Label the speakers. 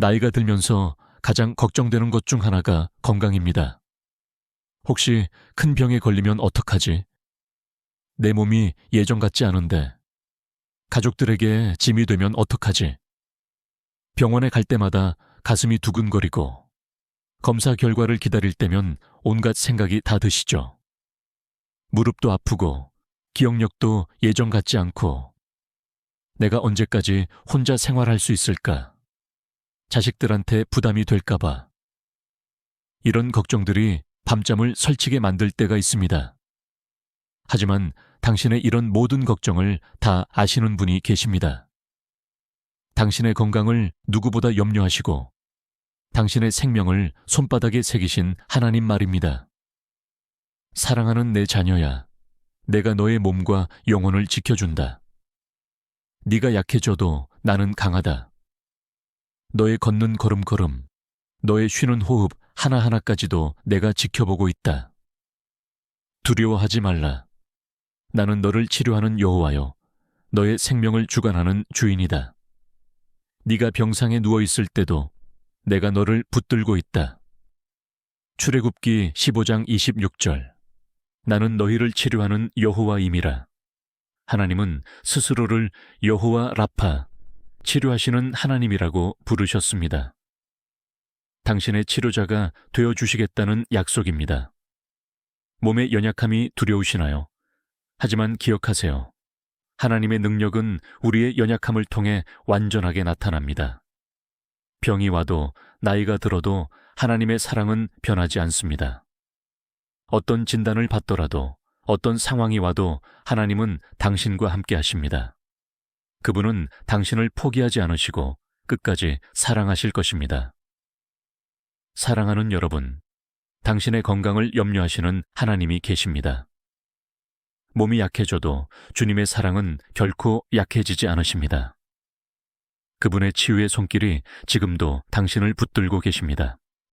Speaker 1: 나이가 들면서 가장 걱정되는 것 중 하나가 건강입니다. 혹시 큰 병에 걸리면 어떡하지? 내 몸이 예전 같지 않은데 가족들에게 짐이 되면 어떡하지? 병원에 갈 때마다 가슴이 두근거리고 검사 결과를 기다릴 때면 온갖 생각이 다 드시죠. 무릎도 아프고 기억력도 예전 같지 않고 내가 언제까지 혼자 생활할 수 있을까? 자식들한테 부담이 될까봐. 이런 걱정들이 밤잠을 설치게 만들 때가 있습니다. 하지만 당신의 이런 모든 걱정을 다 아시는 분이 계십니다. 당신의 건강을 누구보다 염려하시고 당신의 생명을 손바닥에 새기신 하나님 말입니다. 사랑하는 내 자녀야, 내가 너의 몸과 영혼을 지켜준다. 네가 약해져도 나는 강하다. 너의 걷는 걸음걸음, 너의 쉬는 호흡 하나하나까지도 내가 지켜보고 있다. 두려워하지 말라. 나는 너를 치료하는 여호와요. 너의 생명을 주관하는 주인이다. 네가 병상에 누워 있을 때도 내가 너를 붙들고 있다. 출애굽기 15장 26절. 나는 너희를 치료하는 여호와임이라. 하나님은 스스로를 여호와 라파, 치료하시는 하나님이라고 부르셨습니다. 당신의 치료자가 되어 주시겠다는 약속입니다. 몸의 연약함이 두려우시나요? 하지만 기억하세요. 하나님의 능력은 우리의 연약함을 통해 완전하게 나타납니다. 병이 와도 나이가 들어도 하나님의 사랑은 변하지 않습니다. 어떤 진단을 받더라도 어떤 상황이 와도 하나님은 당신과 함께 하십니다. 그분은 당신을 포기하지 않으시고 끝까지 사랑하실 것입니다. 사랑하는 여러분, 당신의 건강을 염려하시는 하나님이 계십니다. 몸이 약해져도 주님의 사랑은 결코 약해지지 않으십니다. 그분의 치유의 손길이 지금도 당신을 붙들고 계십니다.